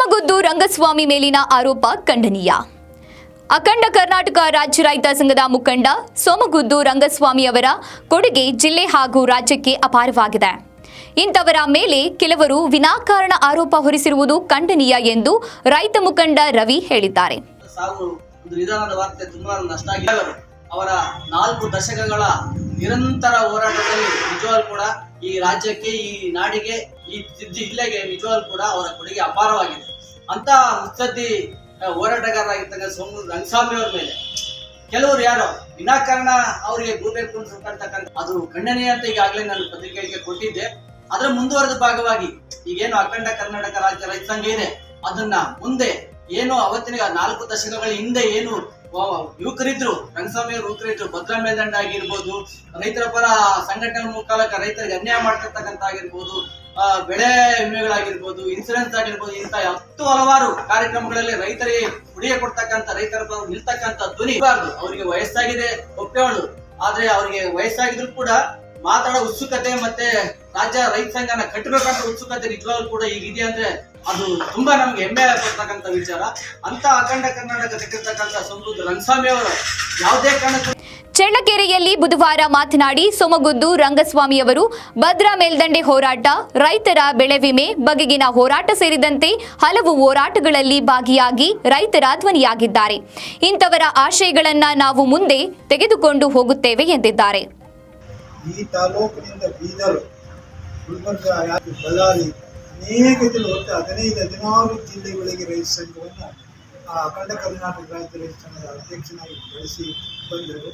ರಂಗಸ್ವಾಮಿ ಮೇಲಿನ ಆರೋಪ ಖಂಡನೀಯ. ಅಖಂಡ ಕರ್ನಾಟಕ ರಾಜ್ಯ ರೈತ ಸಂಘದ ಮುಖಂಡ ಸೋಮಗುದ್ದು ರಂಗಸ್ವಾಮಿ ಅವರ ಕೊಡುಗೆ ಜಿಲ್ಲೆ ಹಾಗೂ ರಾಜ್ಯಕ್ಕೆ ಅಪಾರವಾಗಿದೆ. ಇಂಥವರ ಮೇಲೆ ಕೆಲವರು ವಿನಾಕಾರಣ ಆರೋಪ ಹೊರಿಸಿರುವುದು ಖಂಡನೀಯ ಎಂದು ರೈತ ಮುಖಂಡ ರವಿ ಹೇಳಿದ್ದಾರೆ. ಅವರ ನಾಲ್ಕು ದಶಕಗಳ ನಿರಂತರ ಹೋರಾಟದಲ್ಲಿ ನಿಜವಾಗ್ಲೂ ಕೂಡ ಈ ರಾಜ್ಯಕ್ಕೆ, ಈ ನಾಡಿಗೆ, ಈ ಜಿಲ್ಲೆಗೆ ನಿಜವಾಗ್ಲೂ ಕೂಡ ಅವರ ಕೊಡುಗೆ ಅಪಾರವಾಗಿದೆ. ಅಂತ ಮುತ್ಸದ್ದಿ ಹೋರಾಟಗಾರರಾಗಿರ್ತಕ್ಕಂಥ ಹೋರಾಟಗಾರರಾಗಿರ್ತಕ್ಕ ಸೋಮು ರಂಗಸ್ವಾಮಿ ಅವ್ರ ಮೇಲೆ. ಕೆಲವರು ಯಾರೋ, ವಿನಾಕಾರಣ ಅವರಿಗೆ ಗೂಬೆಕು ಅಂತಕ್ಕಂಥ ಅದು ಖಂಡನೀಯ ಅಂತ ಈಗಾಗಲೇ ನಾನು ಪತ್ರಿಕೆಗೆ ಕೊಟ್ಟಿದ್ದೆ. ಅದರ ಮುಂದುವರೆದ ಭಾಗವಾಗಿ ಈಗೇನು ಅಖಂಡ ಕರ್ನಾಟಕ ರಾಜ್ಯ ರೈತ ಸಂಘ ಇದೆ, ಅದನ್ನ ಮುಂದೆ ಏನು ಅವತ್ತಿನ ನಾಲ್ಕು ದಶಕಗಳ ಹಿಂದೆ ಏನು ಯುವಕರಿದ್ರು, ರಂಗಸ್ವಾಮಿ ಯುವಕರಿದ್ರು, ಭದ್ರಾ ಮೇಲ್ದಂಡ ಆಗಿರ್ಬೋದು, ರೈತರ ಪರ ಸಂಘಟನೆ ಮುಖಾಲಕ ರೈತರಿಗೆ ಅನ್ಯಾಯ ಮಾಡ್ತಿರ್ತಕ್ಕಂಥ ಆಗಿರ್ಬೋದು ಬೆಳೆ ವಿಮೆಗಳಾಗಿರ್ಬೋದು ಇನ್ಸೂರೆನ್ಸ್ ಆಗಿರ್ಬೋದು ಇಂತ ಹತ್ತು ಹಲವಾರು ಕಾರ್ಯಕ್ರಮಗಳಲ್ಲಿ ರೈತರಿಗೆ ಉಡಿಯ ಕೊಡ್ತಕ್ಕಂಥ, ರೈತರ ನಿಲ್ತಕ್ಕಂತ ಧ್ವನಿ. ಇರಬಾರ್ದು ಅವರಿಗೆ ವಯಸ್ಸಾಗಿದೆ ಒಪ್ಪೇವಳು. ಆದ್ರೆ ಅವರಿಗೆ ವಯಸ್ಸಾಗಿದ್ರು ಕೂಡ ಮಾತಾಡೋ ಉತ್ಸುಕತೆ ಮತ್ತೆ ರಾಜ್ಯ ರೈತ ಸಂಘನ ಕಟ್ಟಬೇಕಂತ ಉತ್ಸುಕತೆ ನಿಜವಾಗ್ಲೂ ಕೂಡ ಈಗಿದೆ ಅಂದ್ರೆ ಅದು ತುಂಬಾ ನಮ್ಗೆ ಹೆಮ್ಮೆ ಕೊಡ್ತಕ್ಕಂಥ ವಿಚಾರ. ಅಂತ ಅಖಂಡ ಕರ್ನಾಟಕ ತೆಗೆದಿರ್ತಕ್ಕಂಥ ಸಮೃದ್ಧ ರಂಗಸ್ವಾಮಿ ಅವರು ಯಾವುದೇ ಕಾರಣಕ್ಕೂ ಚಳ್ಳಕೆರೆಯಲ್ಲಿ ಬುಧವಾರ ಮಾತನಾಡಿ ಸೊಮಗುದ್ದು ರಂಗಸ್ವಾಮಿಯವರು ಭದ್ರಾ ಮೇಲ್ದಂಡೆ ಹೋರಾಟ, ರೈತರ ಬೆಳೆ ವಿಮೆ, ಬಗೆಗಿನ ಹೋರಾಟ ಸೇರಿದಂತೆ ಹಲವು ಹೋರಾಟಗಳಲ್ಲಿ ಭಾಗಿಯಾಗಿ ರೈತರ ಧ್ವನಿಯಾಗಿದ್ದಾರೆ. ಇಂಥವರ ಆಶಯಗಳನ್ನ ನಾವು ಮುಂದೆ ತೆಗೆದುಕೊಂಡು ಹೋಗುತ್ತೇವೆ ಎಂದಿದ್ದಾರೆ. ಈ ತಾಲೂಕಿನಿಂದ ಗುಲ್ಬರ್ಗ ಬಳ್ಳಾರಿ ಅನೇಕ ಜಿಲ್ಲೆ ಹದಿನೈದು, ಹದಿನಾರು ಜಿಲ್ಲೆಗಳಿಗೆ ರೈತ ಸಂಘವನ್ನು ಅಖಂಡ ಕರ್ನಾಟಕ ರೈತ ಸಂಘದ ಅಧ್ಯಕ್ಷನಾಗಿ ಬೆಳೆಸಿ ಬಂದರು.